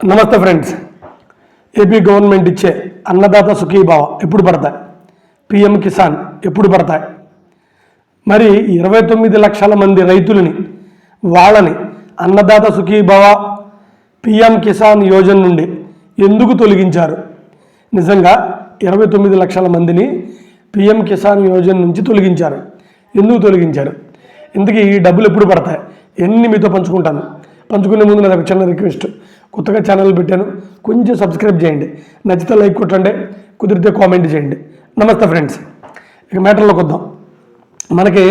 నమస్తే friends. AP government ఇచ్చే అన్నదాత సుఖీభావ ఎప్పుడు పడతాయి? పిఎం కిసాన్ ఎప్పుడు పడతాయి? మరి ఇరవై తొమ్మిది లక్షల మంది రైతులని వాళ్ళని అన్నదాత సుఖీభావ పిఎం కిసాన్ యోజన నుండి ఎందుకు తొలగించారు? నిజంగా ఇరవై తొమ్మిది లక్షల మందిని పిఎం కిసాన్ యోజన నుంచి తొలగించారు. ఎందుకు తొలగించారు? ఇందుకే ఈ డబ్బులు ఎప్పుడు పడతాయి? ఎన్ని మీతో పంచుకుంటాను? పంచుకునే ముందు నాకు చిన్న రిక్వెస్ట్. కొత్తగా ఛానల్ పెట్టాను కొంచెం సబ్స్క్రైబ్ చేయండి. నచ్చితే లైక్ కొట్టండి కుదిరితే కామెంట్ చేయండి. నమస్తే ఫ్రెండ్స్ ఇక మ్యాటర్లోకి వద్దాం. మనకి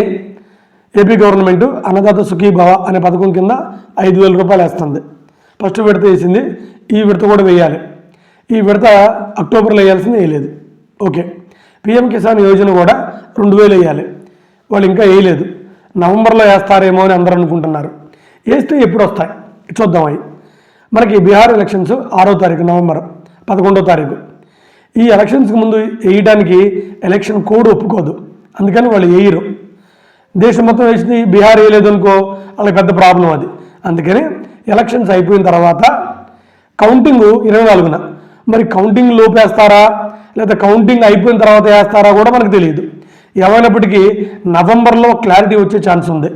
ఏపీ గవర్నమెంట్ అన్నదాత సుఖీభవ అనే పథకం కింద ఐదు వేల రూపాయలు వేస్తుంది. ఫస్ట్ విడత వేసింది ఈ విడత కూడా వేయాలి. ఈ విడత అక్టోబర్లో వేయాల్సింది వేయలేదు. ఓకే పిఎం కిసాన్ యోజన కూడా రెండు వేలు వేయాలి. వాళ్ళు ఇంకా వేయలేదు. నవంబర్లో వేస్తారేమో అని అందరూ అనుకుంటున్నారు. వేస్తే ఎప్పుడు వస్తాయి? చూద్దాం అవి. మనకి బీహార్ ఎలక్షన్స్ ఆరో తారీఖు నవంబర్ పదకొండో తారీఖు. ఈ ఎలక్షన్స్కి ముందు వేయడానికి ఎలక్షన్ కోడ్ ఒప్పుకోదు. అందుకని వాళ్ళు వేయరు. దేశం మొత్తం వేసింది బీహార్ వేయలేదు అనుకో వాళ్ళకి పెద్ద ప్రాబ్లం అది. అందుకని ఎలక్షన్స్ అయిపోయిన తర్వాత కౌంటింగ్ ఇరవై నాలుగున. మరి కౌంటింగ్ లోపేస్తారా? లేదా కౌంటింగ్ అయిపోయిన తర్వాత వేస్తారా కూడా మనకు తెలియదు. ఏమైనప్పటికీ నవంబర్లో క్లారిటీ వచ్చే ఛాన్స్ ఉంది.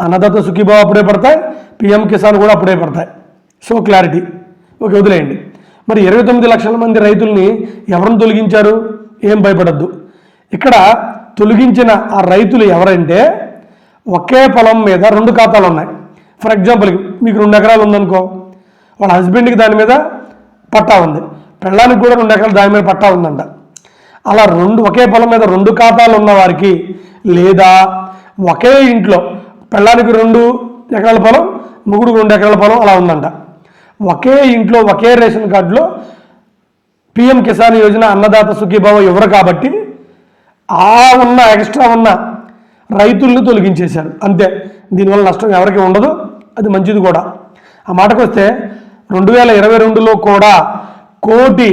అన్నదాత సుఖీభావ అప్పుడే పడతాయి పిఎం కిసాన్ కూడా అప్పుడే పడతాయి. సో క్లారిటీ ఓకే వదిలేయండి. మరి ఇరవై తొమ్మిది లక్షల మంది రైతుల్ని ఎవరిని తొలగించారు? ఏం భయపడద్దు. ఇక్కడ తొలగించిన ఆ రైతులు ఎవరంటే ఒకే పొలం మీద రెండు ఖాతాలు ఉన్నాయి. ఫర్ ఎగ్జాంపుల్ మీకు రెండు ఎకరాలు ఉందనుకో వాళ్ళ హస్బెండ్కి దాని మీద పట్టా ఉంది. పెళ్ళానికి కూడా రెండు ఎకరాలు దాని మీద పట్టా ఉందంట. అలా రెండు ఒకే పొలం మీద రెండు ఖాతాలు ఉన్న వారికి లేదా ఒకే ఇంట్లో పెళ్ళానికి రెండు ఎకరాల పొలం ముగ్గుడు రెండు ఎకరాల పొలం అలా ఉందంట. ఒకే ఇంట్లో ఒకే రేషన్ కార్డులో పిఎం కిసాన్ యోజన అన్నదాత సుఖీభావ ఇవ్వరు కాబట్టి ఆ ఉన్న ఎక్స్ట్రా ఉన్న రైతుల్ని తొలగించేశారు. అంతే. దీనివల్ల నష్టం ఎవరికి ఉండదు అది మంచిది కూడా. ఆ మాటకు వస్తే రెండు వేల ఇరవై రెండులో కూడా కోటి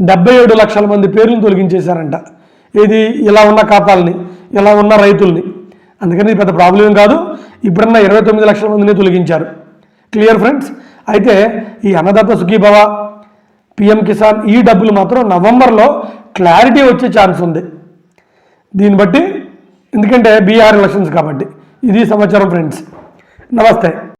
డెబ్బై ఏడు లక్షల మంది పేర్లను తొలగించేశారంట. ఇది ఇలా ఉన్న ఖాతాలని ఇలా ఉన్న రైతుల్ని. అందుకని ఇది పెద్ద ప్రాబ్లం కాదు. ఇప్పుడున్న ఇరవై తొమ్మిది లక్షల మందిని తొలగించారు. Clear friends? అయితే ఈ అన్నదాత సుఖీభవ పిఎం కిసాన్ ఈ డబ్బులు మాత్రం నవంబర్లో క్లారిటీ వచ్చే ఛాన్స్ ఉంది. దీన్ని బట్టి ఎందుకంటే బీఆర్ ఎలక్షన్స్ కాబట్టి. ఇది సమాచారం ఫ్రెండ్స్. నమస్తే.